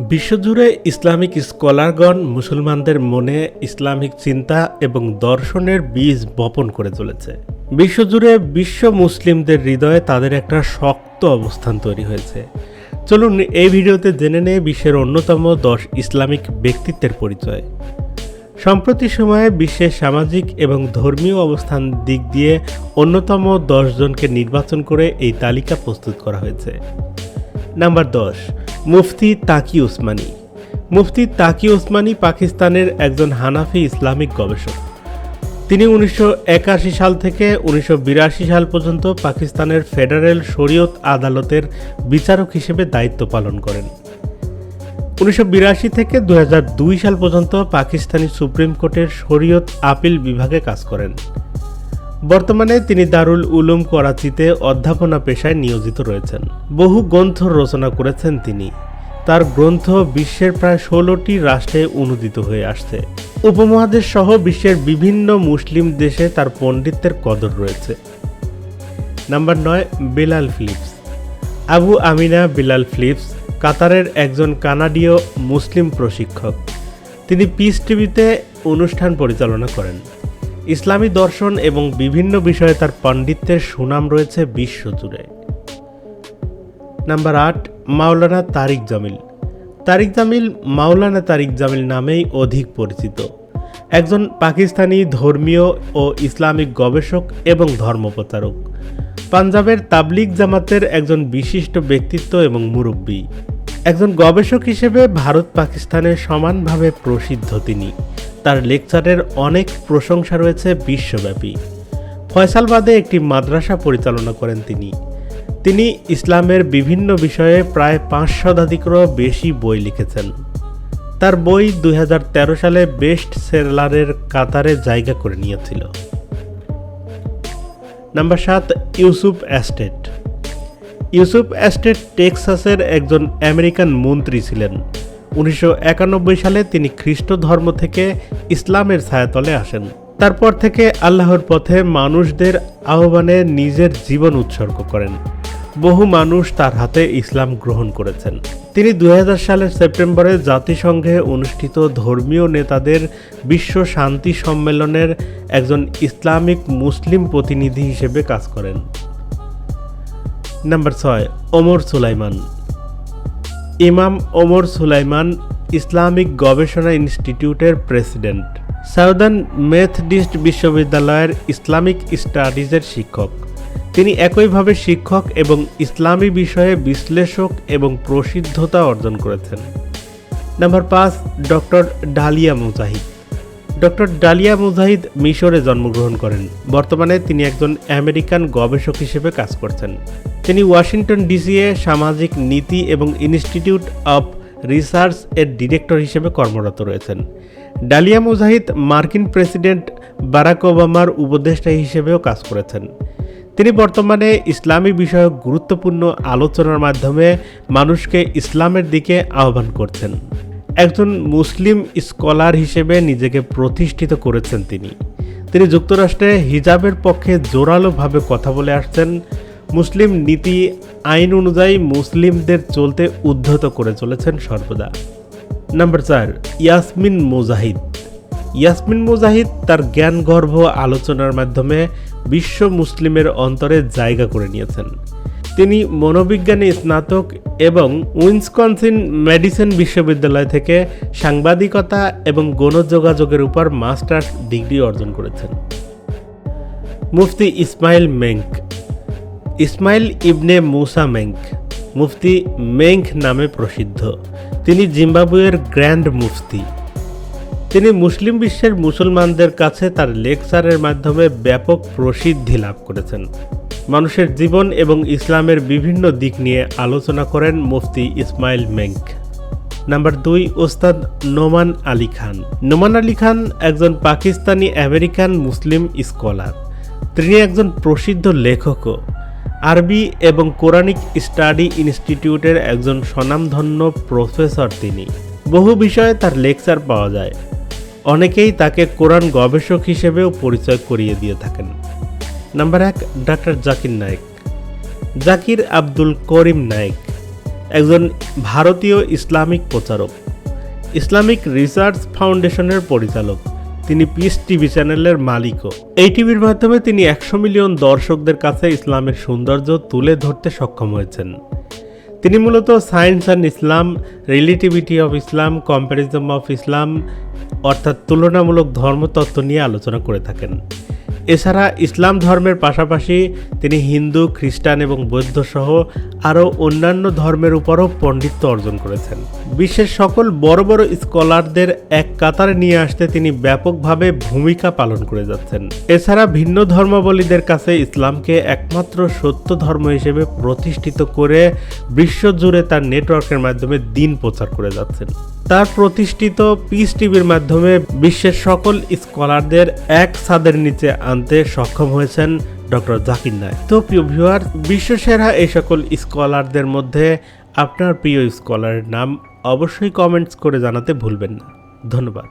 বিশ্বজুড়ে ইসলামিক স্কলারগণ মুসলমানদের মনে ইসলামিক চিন্তা এবং দর্শনের বীজ বপন করে চলেছে। বিশ্বজুড়ে বিশ্ব মুসলিমদের হৃদয়ে তাদের একটা শক্ত অবস্থান তৈরি হয়েছে। চলুন এই ভিডিওতে জেনে নেই বিশ্বের অন্যতম দশ ইসলামিক ব্যক্তিত্বের পরিচয়। সম্প্রতি সময়ে বিশ্বের সামাজিক এবং ধর্মীয় অবস্থান দিক দিয়ে অন্যতম দশজনকে নির্বাচন করে এই তালিকা প্রস্তুত করা হয়েছে। নাম্বার দশ মুফতি তাকি উসমানী মুফতি তাকি উসমানী পাকিস্তানের একজন হানাফি ইসলামিক গবেষক। তিনি উনিশশো একাশি সাল থেকে উনিশশো বিরাশি সাল পর্যন্ত পাকিস্তানের ফেডারেল শরীয়ত আদালতের বিচারক হিসেবে দায়িত্ব পালন করেন। উনিশশো বিরাশি থেকে দু হাজার দুই সাল পর্যন্ত পাকিস্তানি সুপ্রিম কোর্টের শরীয়ত আপিল বিভাগে কাজ করেন। বর্তমানে তিনি দারুল উলুম করাচিতে অধ্যাপনা পেশায় নিয়োজিত রয়েছেন। বহু গ্রন্থ রচনা করেছেন তিনি। তার গ্রন্থ বিশ্বের প্রায় ষোলোটি রাষ্ট্রে অনুদিত হয়ে আসছে। উপমহাদেশ সহ বিশ্বের বিভিন্ন মুসলিম দেশে তার পণ্ডিতের কদর রয়েছে। নাম্বার নয়, Bilal Philips. Abu Ameenah Bilal Philips কাতারের একজন কানাডীয় মুসলিম প্রশিক্ষক। তিনি পিস টিভিতে অনুষ্ঠান পরিচালনা করেন। ইসলামী দর্শন এবং বিভিন্ন বিষয়ে তার পাণ্ডিত্যের সুনাম রয়েছে বিশ্বজুড়ে নাম্বার আট, মাওলানা তারিক জামিল। তারিক জামিল মাওলানা তারিক জামিল নামেই অধিক পরিচিত। একজন পাকিস্তানি ধর্মীয় ও ইসলামিক গবেষক এবং ধর্মপ্রচারক। পাঞ্জাবের তাবলিগ জামাতের একজন বিশিষ্ট ব্যক্তিত্ব এবং মুরব্বী। একজন গবেষক হিসেবে ভারত পাকিস্তানে সমানভাবে প্রসিদ্ধ তিনি। তার লেকচারের অনেক প্রশংসা রয়েছে বিশ্বব্যাপী। ফয়সালবাদে একটি মাদ্রাসা পরিচালনা করেন তিনি। তিনি ইসলামের বিভিন্ন বিষয়ে প্রায় পাঁচ শতাধিকেরও বেশি বই লিখেছেন। তার বই দুই হাজার তেরো সালে বেস্ট সেলারের কাতারে জায়গা করে নিয়েছিল। নাম্বার সাত, ইউসুফ অ্যাস্টেট। ইউসুফ অ্যাস্টেট টেক্সাসের একজন আমেরিকান মন্ত্রী ছিলেন। উনিশশো একানব্বই সালে তিনি খ্রিস্ট ধর্ম থেকে ইসলামের ছায়াতলে আসেন। তারপর থেকে আল্লাহর পথে মানুষদের আহ্বানে নিজের জীবন উৎসর্গ করেন। বহু মানুষ তার হাতে ইসলাম গ্রহণ করেছেন। তিনি দু সালের সেপ্টেম্বরে জাতিসংঘে অনুষ্ঠিত ধর্মীয় নেতাদের বিশ্ব শান্তি সম্মেলনের একজন ইসলামিক মুসলিম প্রতিনিধি হিসেবে কাজ করেন। নাম্বার ছয়, ওমর সুলাইমান। ইমাম ওমর সুলাইমান ইসলামিক গবেষণা ইনস্টিটিউটের প্রেসিডেন্ট। সাউদার্ন মেথডিস্ট বিশ্ববিদ্যালয়ের ইসলামিক স্টাডিজের শিক্ষক। তিনি একইভাবে শিক্ষক এবং ইসলামী বিষয়ে বিশ্লেষক এবং প্রসিদ্ধতা অর্জন করেছেন। নাম্বার পাঁচ, doctor Dalia Mogahed. Doctor Dalia Mogahed মিশরে জন্মগ্রহণ করেন। বর্তমানে তিনি একজন আমেরিকান গবেষক হিসেবে কাজ করছেন। তিনি ওয়াশিংটন ডিসিএ সামাজিক নীতি এবং ইনস্টিটিউট অব রিসার্চ এর ডিরেক্টর হিসেবে কর্মরত রয়েছেন। ডালিয়া মুজাহিদ মার্কিন প্রেসিডেন্ট বারাক ওবামার উপদেষ্টা হিসেবেও কাজ করেছেন। তিনি বর্তমানে ইসলামী বিষয়ক গুরুত্বপূর্ণ আলোচনার মাধ্যমে মানুষকে ইসলামের দিকে আহ্বান করছেন। একজন মুসলিম স্কলার হিসেবে নিজেকে প্রতিষ্ঠিত করেছেন তিনি। তিনি যুক্তরাষ্ট্রে হিজাবের পক্ষে জোরালোভাবে কথা বলে আসছেন। মুসলিম নীতি, আইন অনুযায়ী মুসলিমদের চলতে উদ্ধত করে চলেছেন সর্বদা। নাম্বার চার, ইয়াসমিন মুজাহিদ। ইয়াসমিন মুজাহিদ তার জ্ঞানগর্ভ আলোচনার মাধ্যমে বিশ্ব মুসলিমের অন্তরে জায়গা করে নিয়েছেন। তিনি মনোবিজ্ঞানে, স্নাতক এবং উইন্সকনসিন মেডিসিন বিশ্ববিদ্যালয় থেকে সাংবাদিকতা এবং গণযোগাযোগের উপর মাস্টার্স ডিগ্রি অর্জন করেছেন। মুফতি ইসমাইল মেঙ্ক ইসমাইল ইবনে মুসা মেঙ্ক মুফতি মেঙ্ক নামে প্রসিদ্ধ। তিনি জিম্বাবুয়ের গ্র্যান্ড মুফতি। তিনি মুসলিম বিশ্বের মুসলমানদের কাছে তার লেকচারের মাধ্যমে ব্যাপক প্রসিদ্ধি লাভ করেছেন। মানুষের জীবন এবং ইসলামের বিভিন্ন দিক নিয়ে আলোচনা করেন মুফতি ইসমাইল মেঙ্ক নাম্বার দুই, ওস্তাদ নোমান আলী খান। নোমান আলী খান একজন পাকিস্তানি আমেরিকান মুসলিম স্কলার। তিনি একজন প্রসিদ্ধ লেখকও। আরবি এবং কোরআনিক স্টাডি ইনস্টিটিউটের একজন স্বনামধন্য প্রফেসর তিনি। বহু বিষয়ে তার লেকচার পাওয়া যায়। অনেকেই তাকে কোরআন গবেষক হিসেবেও পরিচয় করিয়ে দিয়ে থাকেন। নাম্বার এক, ডাক্তার জাকির নায়েক। জাকির আব্দুল করিম নায়েক, একজন ভারতীয় ইসলামিক প্রচারক। ইসলামিক রিসার্চ ফাউন্ডেশনের পরিচালক। তিনি পিস টিভি চ্যানেলের মালিকও। এই টিভির মাধ্যমে তিনি একশো মিলিয়ন দর্শকদের কাছে ইসলামের সৌন্দর্য তুলে ধরতে সক্ষম হয়েছেন। তিনি মূলত science and Islam, relativity of Islam comparism of Islam, অর্থাৎ তুলনামূলক ধর্মতত্ত্ব নিয়ে আলোচনা করে থাকেন। এছাড়া ইসলাম ধর্মের পাশাপাশি তিনি হিন্দু, খ্রিস্টান এবং বৌদ্ধ সহ আরও অন্যান্য ধর্মের উপরও পণ্ডিত্য অর্জন করেছেন। বিশ্বের সকল বড় বড় স্কলারদের এক কাতারে নিয়ে আসতে তিনি ব্যাপকভাবে ভূমিকা পালন করে যাচ্ছেন। এছাড়া ভিন্ন ধর্মাবলীদের কাছে ইসলামকে একমাত্র সত্য ধর্ম হিসেবে প্রতিষ্ঠিত করে বিশ্বজুড়ে তার নেটওয়ার্কের মাধ্যমে দিন প্রচার করে যাচ্ছেন। তার প্রতিষ্ঠিত পিস টিভির মাধ্যমে বিশ্বের সকল স্কলারদের এক ছাদের নিচে আনতে সক্ষম হয়েছেন ডক্টর জাকির নায়ক। তো প্রিয় ভিউয়ার, বিশ্বসেরা এই সকল স্কলারদের মধ্যে আপনার প্রিয় স্কলারের নাম অবশ্যই কমেন্টস করে জানাতে ভুলবেন না। ধন্যবাদ।